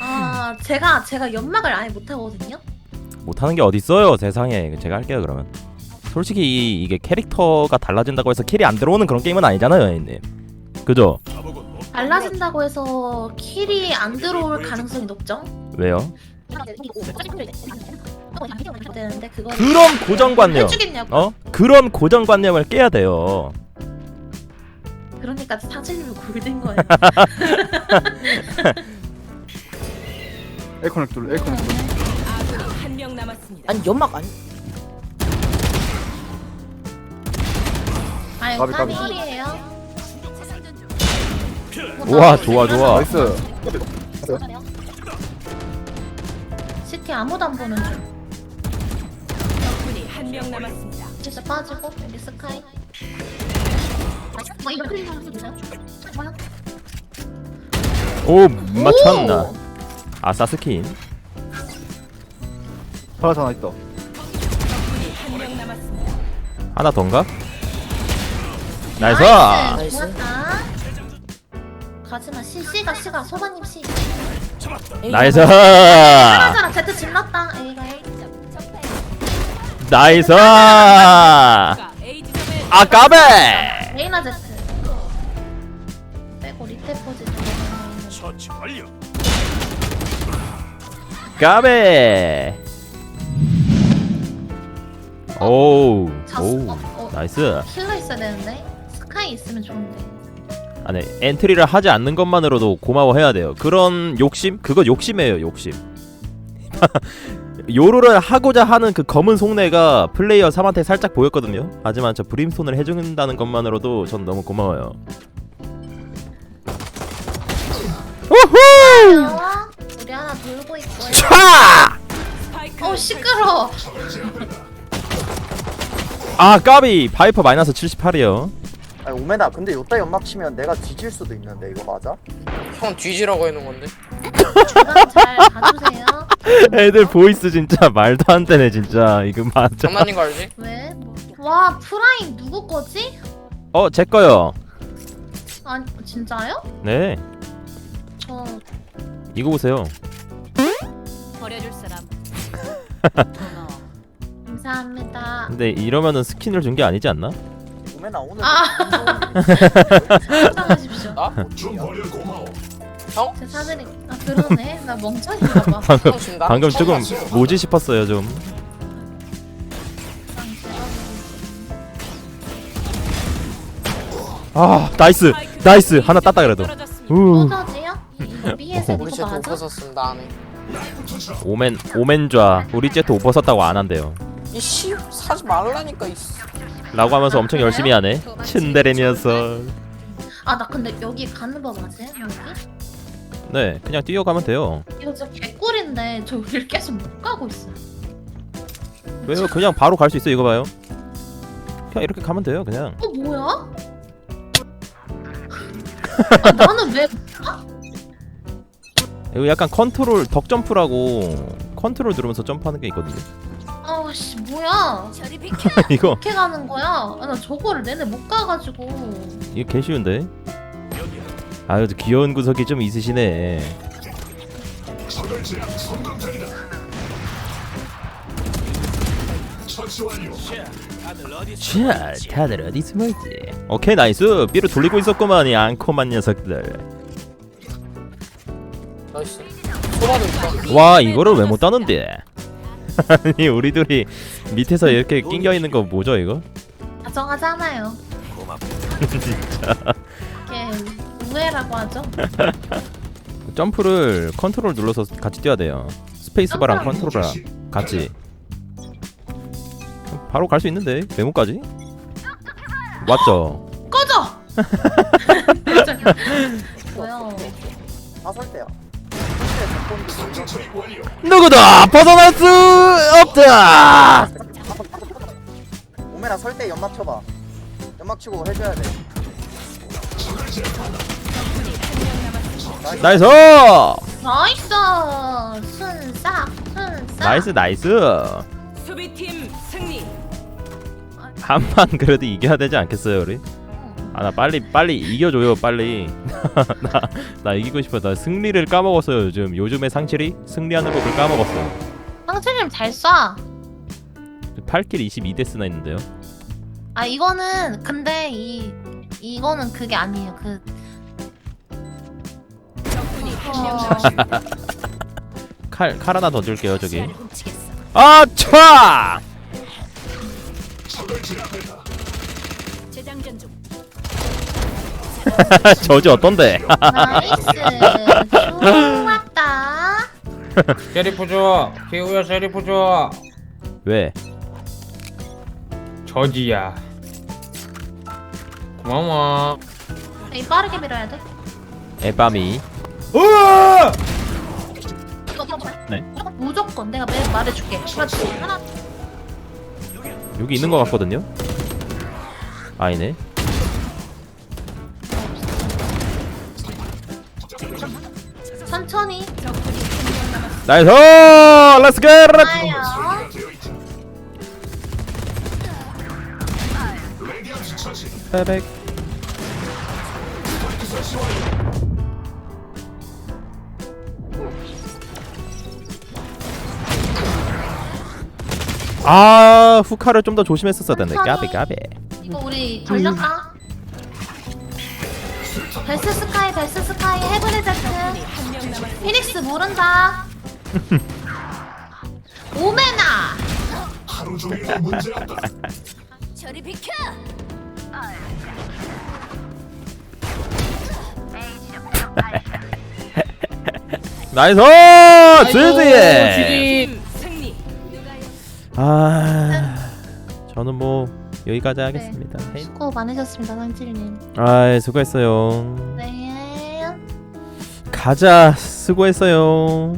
아 제가 제가 연막을 아예 못 하거든요. 못하는 게 어딨어요 세상에 제가 할게요 그러면 솔직히 이, 이게 캐릭터가 달라진다고 해서 킬이 안 들어오는 그런 게임은 아니잖아요 여인님 그죠? 달라진다고 해서 킬이 안 들어올 가능성이 높죠. 왜요? 되는데 그거 그런 고정관념 해주겠냐고. 어? 그런 고정관념을 깨야 돼요 그러니까 사진으로 굴린 거예요. 에코넥 둘 에코넥 둘한명 남았습니다. 아니 연막 아니 아유 까비, 까비. 깜이에요. 우와 좋아 좋아 나이스 시티 아무도 안 보는 중. 적군이 한 명 남았습니다. 진짜 빠지고 여기 스카이. 뭐야? 오 맞췄나 아싸 스킨 파라 하나 있다 적군이 한명 남았습니다. 하나 더인가? 나이스 나이스. 가지마 시 시가 시가 소바님 시. 나이스 하나잖아 제트 질렀다. 나이스 지점에 아까베 A나 제트. 빼고 리테 포지 쪽에 까베. 오우. 오우. 어, 나이스. 킬러 있어야 되는데? 스카이 있으면 좋은데. 아니 엔트리를 하지 않는 것만으로도 고마워해야 돼요. 그런 욕심? 그거 욕심이에요 욕심. 요로를 하고자 하는 그 검은 속내가 플레이어 3한테 살짝 보였거든요. 하지만 저 브림스톤을 해준다는 것만으로도 전 너무 고마워요 우리 하나 돌고 있고요. 차! 어 시끄러. 아 까비 바이퍼 마이너스 78이요 아니 오메나 근데 요따 연막 치면 내가 뒤질 수도 있는데 이거 맞아? 형 뒤지라고 해놓은 건데 주방 잘 봐주세요. 애들 보이스 진짜 말도 안 되네 진짜 이거 맞아 장난인 거 알지? 왜? 뭐. 와 프라임 누구 거지? 어 제 거요 아니 진짜요? 네 저 이거 보세요 버려줄 사람. 고마워. 감사합니다. 근데 이러면은 스킨을 준 게 아니지 않나? 오메나 오늘 아. 사랑하십시오. 나? 형? 제 사들이 아 그러네. 나 멍청인가 봐. 형 준다? 방금 조금 뭐지 싶었어요 좀아 나이스 나이스 하나 땄다 그래도 떨어졌습니다. 우? 이거 B에서 우리 이거 쟤도 맞아? 벗었습니다 안해 오멘 오멘좌 우리 제트 오버 썼다고 안 한대요 이씨 사지 말라니까 이씨 라고 하면서 엄청 열심히 하네 츤데레 녀석 아 나 근데 여기 가는 법 맞아요? 여기? 네 그냥 뛰어가면 돼요 이거 진짜 개꿀인데 저 여기를 계속 못 가고 있어요. 왜요 그냥 바로 갈 수 있어 이거 봐요 그냥 이렇게 가면 돼요 그냥 어 뭐야? 아, 나는 왜? 이거 약간 컨트롤 덕 점프라고 컨트롤 누르면서 점프하는 게 있거든요 아씨 뭐야? 저리 비켜. 이거 어떻게 가는 거야? 아, 나 저거를 내내 못 가가지고. 이거 개 쉬운데 아유 저 귀여운 구석이 좀 있으시네 자 다들 어디 숨어있지 오케이 나이스 삐로 돌리고 있었구만 이 앙코만 녀석들 나이스. 소라도 있다 와 이거를 왜 못 따는데? 아니 우리 둘이 밑에서 이렇게 낑겨 있는 거 뭐죠 이거? 다정하잖아요. 진짜. 이게 우애라고 하죠. 점프를 컨트롤 눌러서 같이 뛰어야 돼요. 스페이스바랑 컨트롤이랑 같이. 바로 갈 수 있는데 메모까지? 맞죠? 꺼져. 뭐야? 다설 때야 누구도 벗어날 수 없다 오메나 설때 연막 쳐봐 연막 치고 해줘야 돼 나이스 나이스. 순삭 순삭. 나이스 나이스 수비팀 승리. 한 판 그래도 이겨야 되지 않겠어요 우리 응. 아 나 빨리 빨리 이겨줘요 빨리 나, 나 이기고 싶어 나 승리를 까먹었어요 요즘 요즘의 상실이 승리하는 법을 까먹었어 상철님 잘 쏴. 8킬 22데스나 있는데요 아 이거는 근데 이 이거는 그게 아니에요. 그 적군이 한명 어. 남았습니다. 칼, 칼 하나 더 줄게요 저기 시야를 훔치겠어. 아 촤! 재장전 중. 저지 어떤데 나이스. 좋았다. 셰리프 줘 기우야 셰리프 줘 왜? 저지야 고마워 이 빠르게 밀어야 돼. 에바미 이거 봐봐. 네. 무조건, 무조건 내가 매, 말해줄게. 그렇지. 하나. 여기 있는 것 같거든요 아니네 천천히. 적군이 한명 남았습니다. 나이스 렛츠 겟 아요. 빼백 아 후카를 좀 더 조심했었어야 됐네 까비 까비 이거 우리 돌렸다. 베스 스카이, 베스 스카이, 헤븐의 제트. 피닉스 모른다. 오메나. 저리 비켜. 나이스 드디어 지지 승리. 아 저는 뭐 여기까지 하겠습니다. 수고 많으셨습니다, 상칠님. 아 수고했어요. 네. 가자 수고했어요